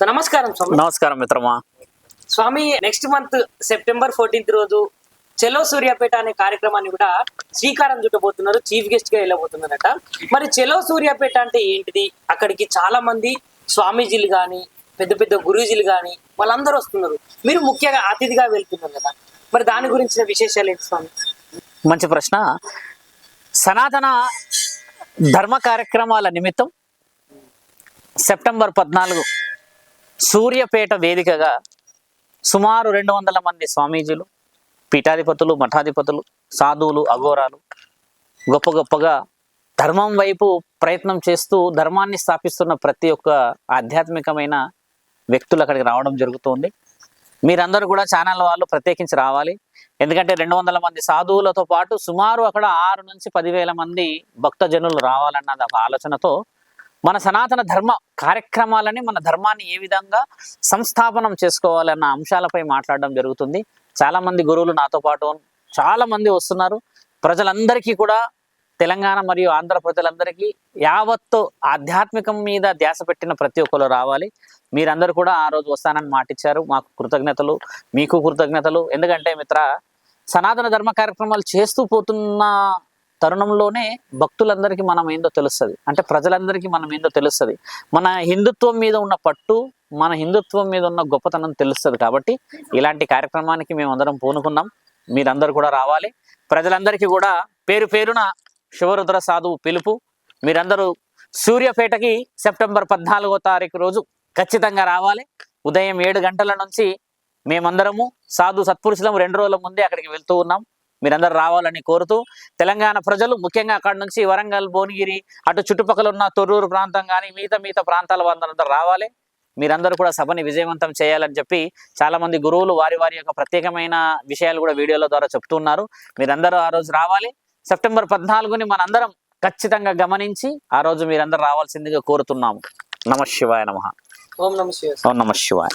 So నమస్కారం స్వామి. నమస్కారం మిత్రమా. స్వామి నెక్స్ట్ మంత్ సెప్టెంబర్ ఫోర్టీన్త్ రోజు చెలో సూర్యాపేట అనే కార్యక్రమాన్ని కూడా శ్రీకారం చుట్టబోతున్నారు చీఫ్ గెస్ట్గా వెళ్ళబోతున్నారట. మరి చెలో సూర్యాపేట అంటే ఏంటిది? అక్కడికి చాలా మంది స్వామీజీలు కానీ పెద్ద పెద్ద గురూజీలు కానీ వాళ్ళందరూ వస్తున్నారు. మీరు ముఖ్యంగా అతిథిగా వెళ్తున్నారు కదా. మరి దాని గురించిన విశేషాలు ఏంటి స్వామి? మంచి ప్రశ్న. సనాతన ధర్మ కార్యక్రమాల నిమిత్తం సెప్టెంబర్ పద్నాలుగు సూర్యపేట వేదికగా సుమారు రెండు వందల మంది స్వామీజీలు పీఠాధిపతులు మఠాధిపతులు సాధువులు అఘోరాలు గొప్ప గొప్పగా ధర్మం వైపు ప్రయత్నం చేస్తూ ధర్మాన్ని స్థాపిస్తున్న ప్రతి ఒక్క ఆధ్యాత్మికమైన వ్యక్తులు అక్కడికి రావడం జరుగుతుంది. మీరందరూ కూడా ఛానల్ వాళ్ళు ప్రత్యేకించి రావాలి. ఎందుకంటే రెండు వందల మంది సాధువులతో పాటు సుమారు అక్కడ ఆరు నుంచి పదివేల మంది భక్తజనులు రావాలన్న ఒక ఆలోచనతో మన సనాతన ధర్మ కార్యక్రమాలని మన ధర్మాన్ని ఏ విధంగా సంస్థాపనం చేసుకోవాలన్న అంశాలపై మాట్లాడడం జరుగుతుంది. చాలా మంది గురువులు నాతో పాటు చాలా మంది వస్తున్నారు. ప్రజలందరికీ కూడా తెలంగాణ మరియు ఆంధ్ర ప్రజలందరికీ యావత్తు ఆధ్యాత్మికం మీద ధ్యాస పెట్టిన ప్రతి ఒక్కరు రావాలి. మీరందరూ కూడా ఆ రోజు వస్తానని మాటిచ్చారు మాకు కృతజ్ఞతలు మీకు కృతజ్ఞతలు. ఎందుకంటే మిత్ర సనాతన ధర్మ కార్యక్రమాలు చేస్తూ పోతున్న తరుణంలోనే భక్తులందరికీ మనం ఏందో తెలుస్తుంది. అంటే ప్రజలందరికీ మనం ఏందో తెలుస్తుంది. మన హిందుత్వం మీద ఉన్న పట్టు మన హిందుత్వం మీద ఉన్న గొప్పతనం తెలుస్తుంది కాబట్టి ఇలాంటి కార్యక్రమానికి మేము అందరం పూనుకున్నాం మీరందరూ కూడా రావాలి. ప్రజలందరికీ కూడా పేరు పేరున శివరుద్ర సాధువు పిలుపు. మీరందరూ సూర్యపేటకి సెప్టెంబర్ పద్నాలుగో తారీఖు రోజు ఖచ్చితంగా రావాలి. ఉదయం ఏడు గంటల నుంచి మేమందరము సాధు సత్పురుషులం రెండు రోజుల ముందే అక్కడికి వెళ్తూ ఉన్నాం. మీరందరూ రావాలని కోరుతూ తెలంగాణ ప్రజలు ముఖ్యంగా అక్కడ నుంచి వరంగల్ భువనగిరి అటు చుట్టుపక్కల ఉన్న తొర్రూరు ప్రాంతం కానీ మిగతా మిగతా ప్రాంతాల వాళ్ళందరూ రావాలి. మీరందరూ కూడా సభని విజయవంతం చేయాలని చెప్పి చాలా మంది గురువులు వారి వారి యొక్క ప్రత్యేకమైన విషయాలు కూడా వీడియోల ద్వారా చెప్తున్నారు. మీరందరూ ఆ రోజు రావాలి. సెప్టెంబర్ పద్నాలుగుని మనందరం ఖచ్చితంగా గమనించి ఆ రోజు మీరందరూ రావాల్సిందిగా కోరుతున్నాము. నమ శివాయ నమ. ఓం నమ శివాయ. ఓం నమ శివాయ.